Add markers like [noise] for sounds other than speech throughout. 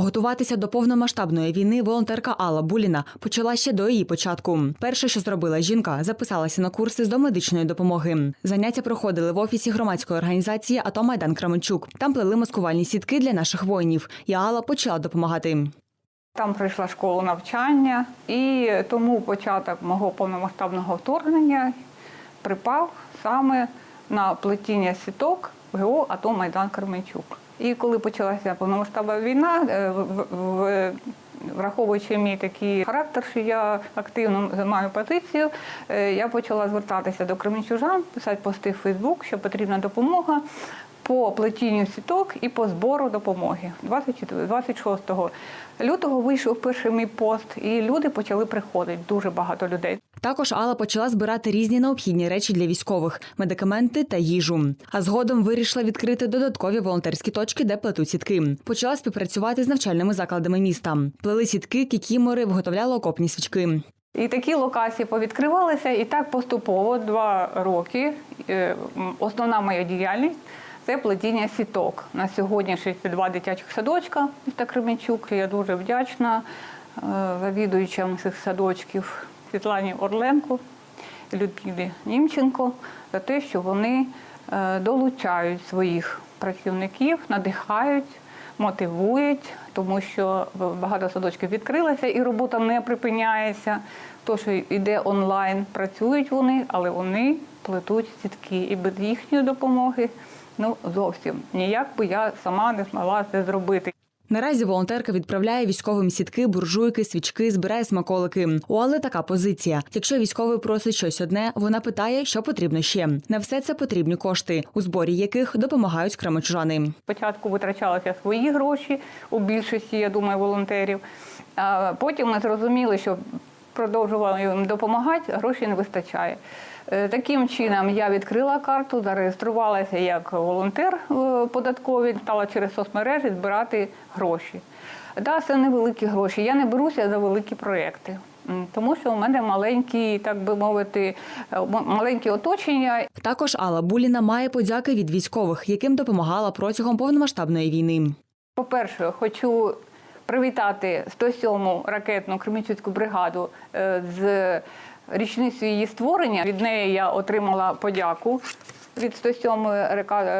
Готуватися до повномасштабної війни волонтерка Алла Буліна почала ще до її початку. Перше, що зробила жінка, записалася на курси з домедичної допомоги. Заняття проходили в офісі громадської організації АТО Майдан Кременчук. Там плели маскувальні сітки для наших воїнів. І Алла почала допомагати. Там прийшла школа навчання, і тому початок мого повномасштабного вторгнення припав саме на плетіння сіток ГО АТО Майдан Кременчук. І коли почалася повномасштабна війна, е, враховуючи мій такий характер, що я активно займаю позицію, е, я почала звертатися до кременчужан, писати пости в Фейсбук, що потрібна допомога по плетінню сіток і по збору допомоги. 24 26 лютого вийшов перший мій пост, і люди почали приходити. Дуже багато людей. Також Алла почала збирати різні необхідні речі для військових, медикаменти та їжу. А згодом вирішила відкрити додаткові волонтерські точки, де плетуть сітки. Почала співпрацювати з навчальними закладами міста. Плели сітки, кікімори, виготовляла окопні свічки. І такі локації повідкривалися, і так поступово два роки. Е, Основна моя діяльність це плетіння сіток. На сьогодні 62 дитячих садочка міста Кременчук. Я дуже вдячна е, завідуючим цих садочків Світлані Орленко, Людмилі Німченко за те, що вони е, долучають своїх працівників, надихають мотивують, тому що багато садочків відкрилося і робота не припиняється. То, що йде онлайн, працюють вони, але вони плетуть сітки. І без їхньої допомоги ну зовсім ніяк би я сама не змогла це зробити. Наразі волонтерка відправляє військовим сітки, буржуйки, свічки, збирає смаколики. У Алли така позиція. Якщо військовий просить щось одне, вона питає, що потрібно ще. На все це потрібні кошти, у зборі яких допомагають кремечужани. Спочатку витрачалися свої гроші у більшості, я думаю, волонтерів. А потім ми зрозуміли, що продовжували їм допомагати, грошей не вистачає. Е, Таким чином я відкрила карту, зареєструвалася як волонтер в податковій, стала через соцмережі збирати гроші. Да, це невеликі гроші. Я не беруся за великі проекти. Тому що у мене маленькі, так би мовити, е, м- маленьке оточення, Також Алла Буліна має подяки від військових, яким допомагала протягом повномасштабної війни. По-перше, хочу привітати 107-му ракетну Кремінчуцьку бригаду е, з річницею її створення. Від неї я отримала подяку. Від 107-ї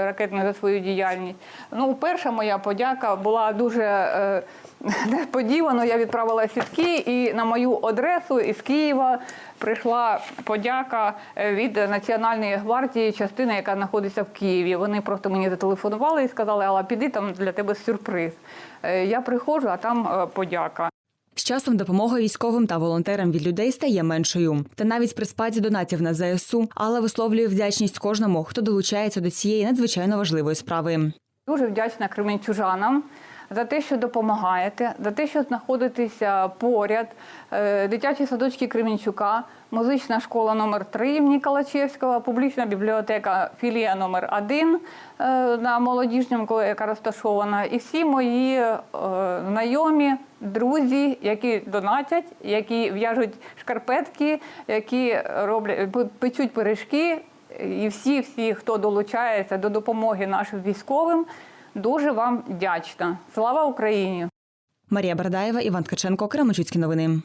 ракетної за свою діяльність. Ну, перша моя подяка була дуже е, [laughs] несподівано. Я відправила сітки, і на мою адресу із Києва прийшла подяка е, від Національної гвардії, частини, яка знаходиться в Києві. Вони просто мені зателефонували і сказали, Алла, піди там для тебе сюрприз. Е, Я приходжу, а там е, подяка. З часом допомога військовим та волонтерам від людей стає меншою. Та навіть при спаді донатів на ЗСУ Алла висловлює вдячність кожному, хто долучається до цієї надзвичайно важливої справи. Дуже вдячна кременчужанам за те, що допомагаєте, за те, що знаходитеся поряд. Е, Дитячі садочки Кременчука, музична школа номер 3 імені Калачевського, публічна бібліотека філія номер 1 на молодіжньому, коли- яка розташована, і всі мої е, знайомі, друзі, які донатять, які в'яжуть шкарпетки, які роблять печуть пиріжки, і всі, всі, хто долучається до допомоги нашим військовим, дуже вам вдячна. Слава Україні! Марія Бардаєва, Іван Ткаченко, Кременчуцькі новини.